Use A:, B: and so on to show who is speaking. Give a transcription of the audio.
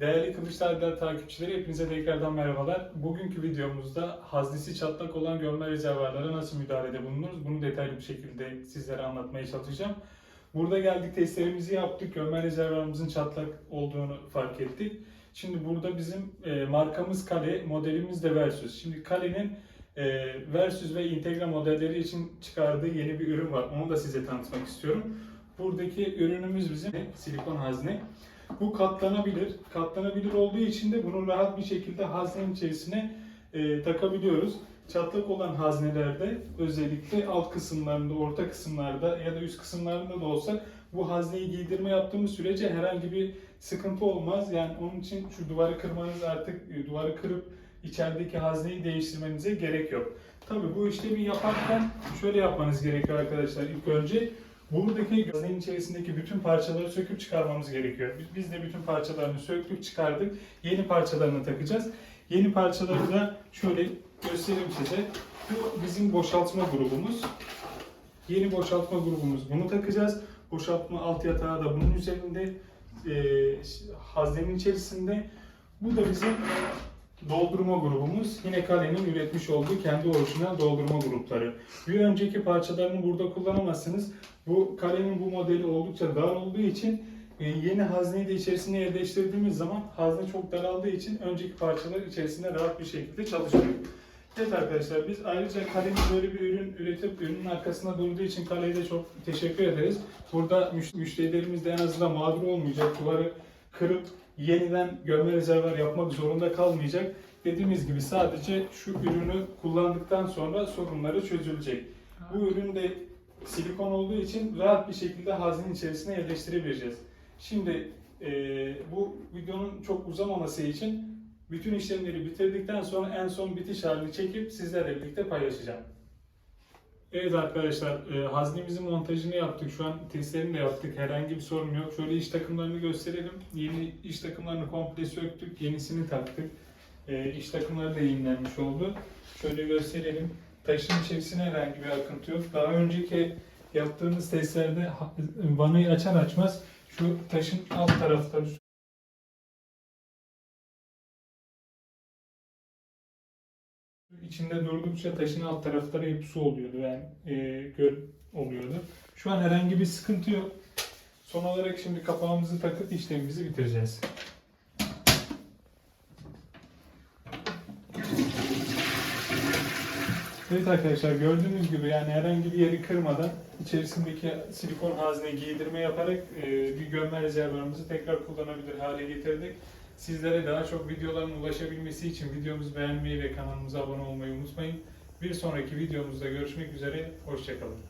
A: Değerli Kılıçdaroğlu takipçileri hepinize tekrardan merhabalar. Bugünkü videomuzda haznesi çatlak olan görme rezervuarlara nasıl müdahalede bulunuruz? Bunu detaylı bir şekilde sizlere anlatmaya çalışacağım. Burada geldik testlerimizi yaptık. Görme rezervuarımızın çatlak olduğunu fark ettik. Şimdi burada bizim e, markamız Kale, modelimiz de Versus. Şimdi Kale'nin e, Versus ve Integra modelleri için çıkardığı yeni bir ürün var. Onu da size tanıtmak istiyorum. Buradaki ürünümüz bizim silikon hazne. Bu katlanabilir. Katlanabilir olduğu için de bunu rahat bir şekilde haznenin içerisine e, takabiliyoruz. Çatlak olan haznelerde özellikle alt kısımlarında, orta kısımlarda ya da üst kısımlarında da olsa bu hazneyi giydirme yaptığımız sürece herhangi bir sıkıntı olmaz. Yani onun için şu duvarı kırmanız artık e, duvarı kırıp içerideki hazneyi değiştirmenize gerek yok. Tabi bu işlemi yaparken şöyle yapmanız gerekiyor arkadaşlar. İlk önce buradaki haznenin içerisindeki bütün parçaları söküp çıkarmamız gerekiyor. Biz de bütün parçalarını söktük, çıkardık. Yeni parçalarını takacağız. Yeni parçaları da şöyle göstereyim size. Bu bizim boşaltma grubumuz. Yeni boşaltma grubumuz. Bunu takacağız. Boşaltma alt yatağı da bunun üzerinde. E, haznenin içerisinde. Bu da bizim doldurma grubumuz. Yine kalenin üretmiş olduğu kendi orijinal doldurma grupları. Bir önceki parçalarını burada kullanamazsınız. Bu kalenin bu modeli oldukça dar olduğu için e, yeni hazneyi de içerisine yerleştirdiğimiz zaman hazne çok daraldığı için önceki parçalar içerisinde rahat bir şekilde çalışıyor. Evet arkadaşlar biz ayrıca kalenin böyle bir ürün üretip ürünün arkasında durduğu için kaleye de çok teşekkür ederiz. Burada müş- müşterilerimiz de en azından mağdur olmayacak. Duvarı kırıp yeniden gömme rezervuar yapmak zorunda kalmayacak. Dediğimiz gibi sadece şu ürünü kullandıktan sonra sorunları çözülecek. Bu ürün de silikon olduğu için rahat bir şekilde haznenin içerisine yerleştirebileceğiz. Şimdi eee, bu videonun çok uzamaması için bütün işlemleri bitirdikten sonra en son bitiş halini çekip sizlerle birlikte paylaşacağım. Evet arkadaşlar, e, haznemizin montajını yaptık. Şu an testlerini de yaptık. Herhangi bir sorun yok. Şöyle iş takımlarını gösterelim. Yeni iş takımlarını komple söktük. Yenisini taktık. E, iş takımları da yenilenmiş oldu. Şöyle gösterelim. Taşın içerisine herhangi bir akıntı yok. Daha önceki yaptığımız testlerde vanayı açar açmaz şu taşın alt tarafları içinde durdukça taşın alt tarafları hep su oluyordu yani e, göl oluyordu. Şu an herhangi bir sıkıntı yok. Son olarak şimdi kapağımızı takıp işlemimizi bitireceğiz. Evet arkadaşlar gördüğünüz gibi yani herhangi bir yeri kırmadan içerisindeki silikon hazne giydirme yaparak e, bir gömme rezervuarımızı tekrar kullanabilir hale getirdik. Sizlere daha çok videoların ulaşabilmesi için videomuzu beğenmeyi ve kanalımıza abone olmayı unutmayın. Bir sonraki videomuzda görüşmek üzere, hoşçakalın.